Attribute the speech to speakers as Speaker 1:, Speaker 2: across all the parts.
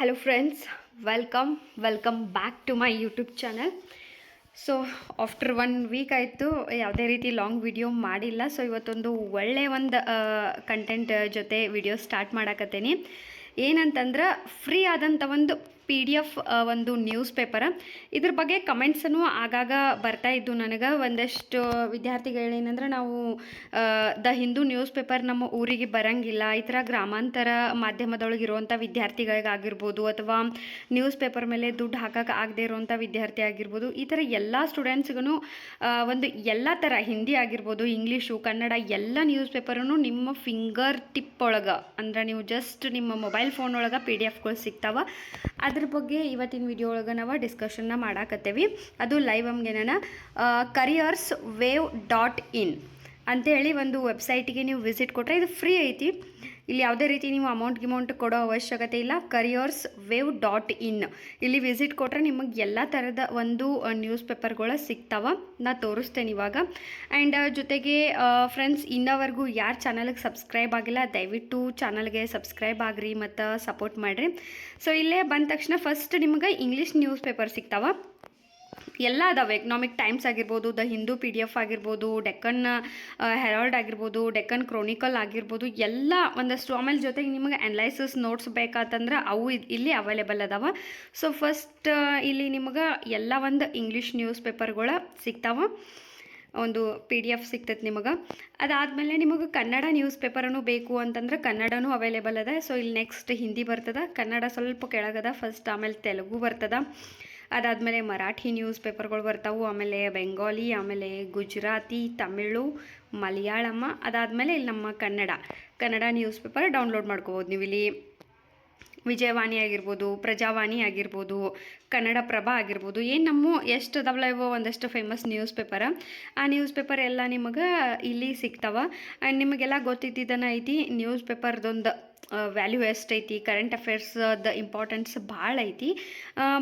Speaker 1: Hello friends welcome welcome back to my YouTube channel so after one week ಆಯಿತು, ಯಾವುದೇ ರೀತಿ long video ಮಾಡಿಲ್ಲ. So ಇವತ್ತೊಂದು ಒಳ್ಳೆಯ ಒಂದು ಕಂಟೆಂಟ್ ಜೊತೆ ವಿಡಿಯೋ ಸ್ಟಾರ್ಟ್ ಮಾಡಕತ್ತೇನೆ. ಏನಂತಂದ್ರೆ ಫ್ರೀ ಆದಂಥ ಒಂದು ಪಿ ಡಿ ಎಫ್ ಒಂದು ನ್ಯೂಸ್ ಪೇಪರ್. ಇದ್ರ ಬಗ್ಗೆ ಕಮೆಂಟ್ಸನ್ನು ಆಗಾಗ ಬರ್ತಾ ಇದ್ದು ನನಗೆ. ಒಂದಷ್ಟು ವಿದ್ಯಾರ್ಥಿಗಳು ಏನಂದ್ರೆ ನಾವು ದ ಹಿಂದೂ ನ್ಯೂಸ್ ಪೇಪರ್ ನಮ್ಮ ಊರಿಗೆ ಬರಂಗಿಲ್ಲ. ಈ ಥರ ಗ್ರಾಮಾಂತರ ಮಾಧ್ಯಮದೊಳಗೆ ಇರುವಂಥ ವಿದ್ಯಾರ್ಥಿಗಳಿಗಾಗಿರ್ಬೋದು ಅಥವಾ ನ್ಯೂಸ್ ಪೇಪರ್ ಮೇಲೆ ದುಡ್ಡು ಹಾಕಕ್ಕೆ ಆಗದೆ ಇರುವಂಥ ವಿದ್ಯಾರ್ಥಿ ಆಗಿರ್ಬೋದು ಈ ಥರ ಎಲ್ಲ ಸ್ಟೂಡೆಂಟ್ಸ್ಗೂ ಒಂದು ಎಲ್ಲ ಥರ ಹಿಂದಿ ಆಗಿರ್ಬೋದು, ಇಂಗ್ಲೀಷು, ಕನ್ನಡ ಎಲ್ಲ ನ್ಯೂಸ್ ಪೇಪರನ್ನು ನಿಮ್ಮ ಫಿಂಗರ್ ಟಿಪ್ ಒಳಗೆ, ಅಂದ್ರೆ ನೀವು ಜಸ್ಟ್ ನಿಮ್ಮ ಮೊಬೈಲ್ ಫೋನ್ ಒಳಗೆ ಪಿ ಡಿ ಎಫ್ಗಳು ಸಿಗ್ತಾವ ಅದ್ರ ಬಗ್ಗೆ ಇವತ್ತಿನ ವಿಡಿಯೋ ಒಳಗೆ ನಾವು ಡಿಸ್ಕಷನ್ನ ಮಾಡಾಕತ್ತೇವಿ. ಅದು ಲೈವ್ ಹಂಗೇನ ಕರಿಯರ್ಸ್ ವೇವ್ ಡಾಟ್ ಇನ್ ಅಂತೇಳಿ ಒಂದು ವೆಬ್ಸೈಟಿಗೆ ನೀವು ವಿಸಿಟ್ ಕೊಟ್ಟರೆ ಇದು ಫ್ರೀ ಐತಿ. ಇಲ್ಲಿ ಯಾವುದೇ ರೀತಿ ನೀವು ಅಮೌಂಟ್ ಗಿಮೌಂಟ್ ಕೊಡೋ ಅವಶ್ಯಕತೆ ಇಲ್ಲ. ಕರಿಯರ್ಸ್ ವೇವ್ ಡಾಟ್ ಇನ್ ಇಲ್ಲಿ ವಿಸಿಟ್ ಕೊಟ್ಟರೆ ನಿಮಗೆ ಎಲ್ಲ ಥರದ ಒಂದು ನ್ಯೂಸ್ ಪೇಪರ್ಗಳು ಸಿಗ್ತಾವ. ನಾ ತೋರಿಸ್ತೇನೆ ಇವಾಗ. ಆ್ಯಂಡ್ ಜೊತೆಗೆ ಫ್ರೆಂಡ್ಸ್ ಇನ್ನವರೆಗೂ ಯಾರು ಚಾನಲ್ಗೆ ಸಬ್ಸ್ಕ್ರೈಬ್ ಆಗಿಲ್ಲ, ದಯವಿಟ್ಟು ಚಾನಲ್ಗೆ ಸಬ್ಸ್ಕ್ರೈಬ್ ಆಗ್ರಿ ಮತ್ತು ಸಪೋರ್ಟ್ ಮಾಡಿರಿ. ಸೊ ಇಲ್ಲೇ ಬಂದ ತಕ್ಷಣ ಫಸ್ಟ್ ನಿಮಗೆ ಇಂಗ್ಲೀಷ್ ನ್ಯೂಸ್ ಪೇಪರ್ ಸಿಗ್ತಾವ. ಎಲ್ಲ ಅದಾವೆ. ಎಕನಾಮಿಕ್ ಟೈಮ್ಸ್ ಆಗಿರ್ಬೋದು the Hindu P D F ಆಗಿರ್ಬೋದು ಡೆಕ್ಕನ್ ಹೆರಾಲ್ಡ್ ಆಗಿರ್ಬೋದು ಡೆಕ್ಕನ್ ಕ್ರೋನಿಕಲ್ ಆಗಿರ್ಬೋದು, ಎಲ್ಲ ಒಂದಷ್ಟು. ಆಮೇಲೆ ಜೊತೆಗೆ ನಿಮಗೆ ಅನಲೈಸಿಸ್ ನೋಟ್ಸ್ ಬೇಕಾತಂದ್ರೆ ಅವು ಇಲ್ಲಿ ಅವೈಲೇಬಲ್ ಅದಾವ. ಸೊ ಫಸ್ಟ್ ಇಲ್ಲಿ ನಿಮಗೆ ಎಲ್ಲ ಒಂದು ಇಂಗ್ಲೀಷ್ ನ್ಯೂಸ್ ಪೇಪರ್ಗಳು ಸಿಗ್ತಾವ. ಒಂದು ಪಿ ಡಿ ಎಫ್ ಸಿಗ್ತೈತೆ ನಿಮಗೆ. ಅದಾದಮೇಲೆ ನಿಮಗೆ ಕನ್ನಡ ನ್ಯೂಸ್ ಪೇಪರನ್ನು ಬೇಕು ಅಂತಂದ್ರೆ ಕನ್ನಡನೂ ಅವೈಲೇಬಲ್ ಅದ. ಸೊ ಇಲ್ಲಿ ನೆಕ್ಸ್ಟ್ ಹಿಂದಿ ಬರ್ತದೆ. ಕನ್ನಡ ಸ್ವಲ್ಪ ಕೆಳಗದ ಫಸ್ಟ್ ಆಮೇಲೆ ತೆಲುಗು ಬರ್ತದ. ಅದಾದಮೇಲೆ ಮರಾಠಿ ನ್ಯೂಸ್ ಪೇಪರ್ಗಳು ಬರ್ತಾವು, ಆಮೇಲೆ ಬೆಂಗಾಲಿ, ಆಮೇಲೆ ಗುಜರಾತಿ, ತಮಿಳು, ಮಲಯಾಳಮ್ಮ, ಅದಾದಮೇಲೆ ಇಲ್ಲಿ ನಮ್ಮ Kannada. Kannada news paper download ಮಾಡ್ಕೋಬೋದು ನೀವು ಇಲ್ಲಿ ವಿಜಯವಾಣಿ ಆಗಿರ್ಬೋದು, ಪ್ರಜಾವಾಣಿ ಆಗಿರ್ಬೋದು, ಕನ್ನಡ ಪ್ರಭ ಆಗಿರ್ಬೋದು, ಏನು ನಮ್ಮ ಎಷ್ಟು ಅದಾವಲ್ಲ ಇವು ಒಂದಷ್ಟು ಫೇಮಸ್ ನ್ಯೂಸ್ ಪೇಪರ್ ಆ ನ್ಯೂಸ್ ಪೇಪರ್ ಎಲ್ಲ ನಿಮಗೆ ಇಲ್ಲಿ ಸಿಗ್ತಾವ. ಆ್ಯಂಡ್ ನಿಮಗೆಲ್ಲ ಗೊತ್ತಿದ್ದಿದ್ದನ ಐತಿ ನ್ಯೂಸ್ ಪೇಪರ್ದೊಂದು ವ್ಯಾಲ್ಯೂ ಎಷ್ಟೈತಿ ಕರೆಂಟ್ ಅಫೇರ್ಸ್ದ ಇಂಪಾರ್ಟೆನ್ಸ್ ಭಾಳ ಐತಿ.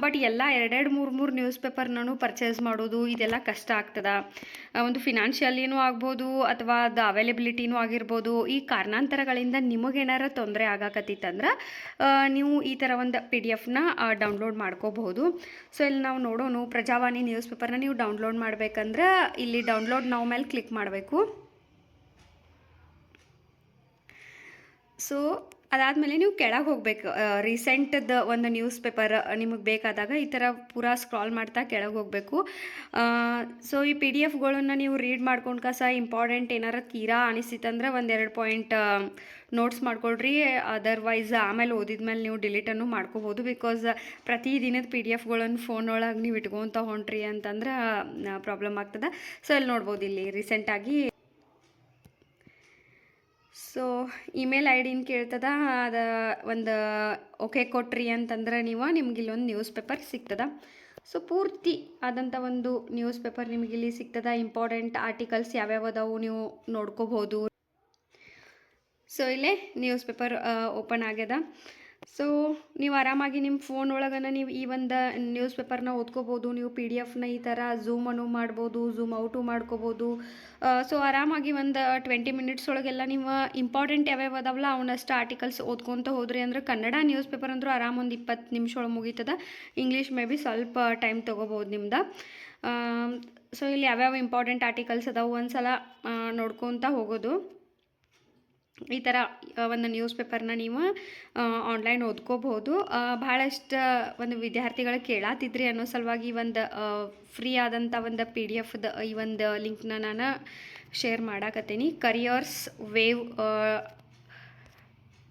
Speaker 1: ಬಟ್ ಎಲ್ಲ ಎರಡೆರಡು, ಮೂರು ಮೂರು ನ್ಯೂಸ್ ಪೇಪರ್ನೂ ಪರ್ಚೇಸ್ ಮಾಡೋದು ಇದೆಲ್ಲ ಕಷ್ಟ ಆಗ್ತದ. ಒಂದು ಫಿನಾನ್ಷಿಯಲಿನೂ ಆಗ್ಬೋದು ಅಥವಾ ದ ಅವೈಲೆಬಿಲಿಟಿನೂ ಆಗಿರ್ಬೋದು. ಈ ಕಾರಣಾಂತರಗಳಿಂದ ನಿಮಗೇನಾರ ತೊಂದರೆ ಆಗಾಕತ್ತಿತ್ತಂದ್ರೆ ನೀವು ಈ ಥರ ಒಂದು ಪಿ ಡಿ ಎಫ್ನ ಡೌನ್ಲೋಡ್ ಮಾಡ್ಕೋಬಹುದು. ಸೊ ಇಲ್ಲಿ ನಾವು ನೋಡೋಣ ಪ್ರಜಾವಾಣಿ ನ್ಯೂಸ್ ಪೇಪರ್ನ ನೀವು ಡೌನ್ಲೋಡ್ ಮಾಡಬೇಕಂದ್ರೆ ಇಲ್ಲಿ ಡೌನ್ಲೋಡ್ ನಾವು ಮೇಲೆ ಕ್ಲಿಕ್ ಮಾಡಬೇಕು. ಸೊ ಅದಾದಮೇಲೆ ನೀವು ಕೆಳಗೆ ಹೋಗ್ಬೇಕು. ರೀಸೆಂಟ್ದ ಒಂದು ನ್ಯೂಸ್ ಪೇಪರ್ ನಿಮಗೆ ಬೇಕಾದಾಗ ಈ ಥರ ಪೂರಾ ಸ್ಕ್ರಾಲ್ ಮಾಡ್ತಾ ಕೆಳಗೆ ಹೋಗಬೇಕು. ಸೊ ಈ ಪಿ ಡಿ ಎಫ್ಗಳನ್ನು ನೀವು ರೀಡ್ ಮಾಡ್ಕೊಂಡು ಕಸ ಇಂಪಾರ್ಟೆಂಟ್ ಏನಾರ ತೀರಾ ಅನಿಸಿತ್ತಂದ್ರೆ ಒಂದೆರಡು ಪಾಯಿಂಟ್ ನೋಟ್ಸ್ ಮಾಡ್ಕೊಳ್ರಿ. ಅದರ್ವೈಸ್ ಆಮೇಲೆ ಓದಿದ ಮೇಲೆ ನೀವು ಡಿಲೀಟನ್ನು ಮಾಡ್ಕೋಬೋದು. ಬಿಕಾಸ್ ಪ್ರತಿ ದಿನದ ಪಿ ಡಿ ಎಫ್ಗಳನ್ನು ಫೋನ್ ಒಳಗೆ ನೀವು ಇಟ್ಕೊತ ಹೊಂಟ್ರಿ ಅಂತಂದ್ರೆ ಪ್ರಾಬ್ಲಮ್ ಆಗ್ತದೆ. ಸೊ ಇಲ್ಲಿ ನೋಡ್ಬೋದು ಇಲ್ಲಿ ರೀಸೆಂಟಾಗಿ ಸೊ ಇಮೇಲ್ ಐ ಡಿನ ಕೇಳ್ತದ, ಅದು ಒಂದು ಓಕೆ ಕೊಟ್ರಿ ಅಂತಂದ್ರೆ ನೀವು ನಿಮ್ಗೆ ಇಲ್ಲೊಂದು ನ್ಯೂಸ್ ಪೇಪರ್ ಸಿಗ್ತದ. ಸೊ ಪೂರ್ತಿ ಆದಂಥ ಒಂದು ನ್ಯೂಸ್ ಪೇಪರ್ ನಿಮಗೆ ಇಲ್ಲಿ ಸಿಗ್ತದ. ಇಂಪಾರ್ಟೆಂಟ್ ಆರ್ಟಿಕಲ್ಸ್ ಯಾವ್ಯಾವ ಅದಾವು ನೀವು ನೋಡ್ಕೋಬೋದು ಸೊ ಇಲ್ಲೇ ನ್ಯೂಸ್ ಪೇಪರ್ ಓಪನ್ ಆಗ್ಯದ. ಸೊ ನೀವು ಆರಾಮಾಗಿ ನಿಮ್ಮ ಫೋನ್ ಒಳಗನ ನೀವು ಈ ಒಂದು ನ್ಯೂಸ್ ಪೇಪರ್ನ ಓದ್ಕೋಬೋದು, ನೀವು ಪಿ ಡಿ ಎಫ್ನ ಈ ಥರ ಝೂಮ್ ಅನ್ನು ಮಾಡ್ಬೋದು ಝೂಮ್ ಔಟು ಮಾಡ್ಕೋಬೋದು. ಸೊ ಆರಾಮಾಗಿ ಒಂದು ಟ್ವೆಂಟಿ ಮಿನಿಟ್ಸ್ ಒಳಗೆಲ್ಲ ನೀವು ಇಂಪಾರ್ಟೆಂಟ್ ಯಾವ್ಯಾವ ಅದಾವಲ್ಲ ಅವನಷ್ಟು ಆರ್ಟಿಕಲ್ಸ್ ಓದ್ಕೊತ ಹೋದ್ರಿ ಅಂದ್ರೆ ಕನ್ನಡ ನ್ಯೂಸ್ ಪೇಪರ್ ಅಂದರೂ ಆರಾಮ ಒಂದು ಇಪ್ಪತ್ತು ನಿಮಿಷ ಒಳಗೆ ಮುಗೀತದ. ಇಂಗ್ಲೀಷ್ ಮೇ ಬಿ ಸ್ವಲ್ಪ ಟೈಮ್ ತೊಗೋಬೋದು ನಿಮ್ದು. ಸೊ ಇಲ್ಲಿ ಯಾವ್ಯಾವ ಇಂಪಾರ್ಟೆಂಟ್ ಆರ್ಟಿಕಲ್ಸ್ ಅದಾವೆ ಒಂದು ಸಲ ನೋಡ್ಕೊತ ಹೋಗೋದು. ಈ ಥರ ಒಂದು ನ್ಯೂಸ್ ಪೇಪರ್ನ ನೀವು ಆನ್ಲೈನ್ ಓದ್ಕೋಬಹುದು. ಭಾಳಷ್ಟು ಒಂದು ವಿದ್ಯಾರ್ಥಿಗಳು ಕೇಳಾತಿದ್ರಿ ಅನ್ನೋ ಸಲುವಾಗಿ ಒಂದು ಫ್ರೀ ಆದಂಥ ಒಂದು ಪಿ ಡಿ ಎಫ್ದ ಈ ಒಂದು ಲಿಂಕ್ನ ನಾನು ಶೇರ್ ಮಾಡಾಕತ್ತೀನಿ. ಕರಿಯರ್ಸ್ ವೇವ್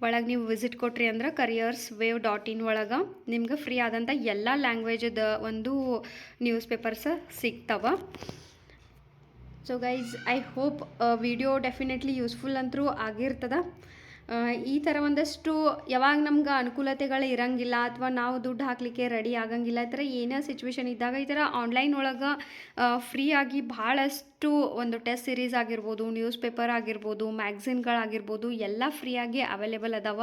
Speaker 1: ಒಳಗೆ ನೀವು ವಿಸಿಟ್ ಕೊಟ್ರಿ ಅಂದ್ರೆ ಕರಿಯರ್ಸ್ ವೇವ್ ಡಾಟ್ ಇನ್ ಒಳಗೆ ನಿಮ್ಗೆ ಫ್ರೀ ಆದಂಥ ಎಲ್ಲ ಲ್ಯಾಂಗ್ವೇಜದ ಒಂದು ನ್ಯೂಸ್ ಪೇಪರ್ಸ್ ಸಿಗ್ತಾವ. So guys I hope video definitely useful ಅಂತೂ ಆಗಿರ್ತದ. ಈ ಥರ ಒಂದಷ್ಟು ಯಾವಾಗ ನಮ್ಗೆ ಅನುಕೂಲತೆಗಳು ಇರಂಗಿಲ್ಲ ಅಥವಾ ನಾವು ದುಡ್ಡು ಹಾಕಲಿಕ್ಕೆ ರೆಡಿ ಆಗಂಗಿಲ್ಲ, ಈ ಥರ ಏನೇ ಸಿಚುವೇಶನ್ ಇದ್ದಾಗ ಈ ಥರ ಆನ್ಲೈನ್ ಒಳಗೆ ಫ್ರೀಯಾಗಿ ಭಾಳಷ್ಟು ಒಂದು ಟೆಸ್ಟ್ ಸಿರೀಸ್ ಆಗಿರ್ಬೋದು ನ್ಯೂಸ್ ಪೇಪರ್ ಆಗಿರ್ಬೋದು ಮ್ಯಾಗ್ಝಿನ್ಗಳಾಗಿರ್ಬೋದು ಎಲ್ಲ ಫ್ರೀಯಾಗಿ ಅವೈಲೇಬಲ್ ಅದಾವ.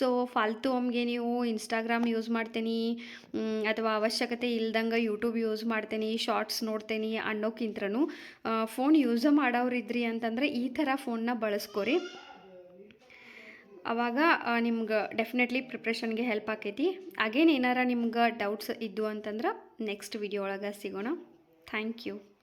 Speaker 1: ಸೊ ಫಾಲ್ತು ಅಮ್ಗೆ ನೀವು ಇನ್ಸ್ಟಾಗ್ರಾಮ್ ಯೂಸ್ ಮಾಡ್ತೀನಿ ಅಥವಾ ಅವಶ್ಯಕತೆ ಇಲ್ದಂಗೆ ಯೂಟ್ಯೂಬ್ ಯೂಸ್ ಮಾಡ್ತೀನಿ ಶಾರ್ಟ್ಸ್ ನೋಡ್ತೀನಿ ಅನ್ನೋಕ್ಕಿಂತನೂ ಫೋನ್ ಯೂಸ್ ಮಾಡೋರಿದ್ರಿ ಅಂತಂದ್ರೆ ಈ ಥರ ಫೋನ್ನ ಬಳಸ್ಕೊರಿ. ಅವಾಗ ನಿಮ್ಗೆ ಡೆಫಿನೆಟ್ಲಿ ಪ್ರಿಪ್ರೇಷನ್ಗೆ ಹೆಲ್ಪ್ ಆಕೈತಿ. ಅಗೇನ್ ಏನಾರ ನಿಮ್ಗೆ ಡೌಟ್ಸ್ ಇದ್ದು ಅಂತಂದ್ರೆ ನೆಕ್ಸ್ಟ್ ವಿಡಿಯೋ ಒಳಗೆ ಸಿಗೋಣ. Thank you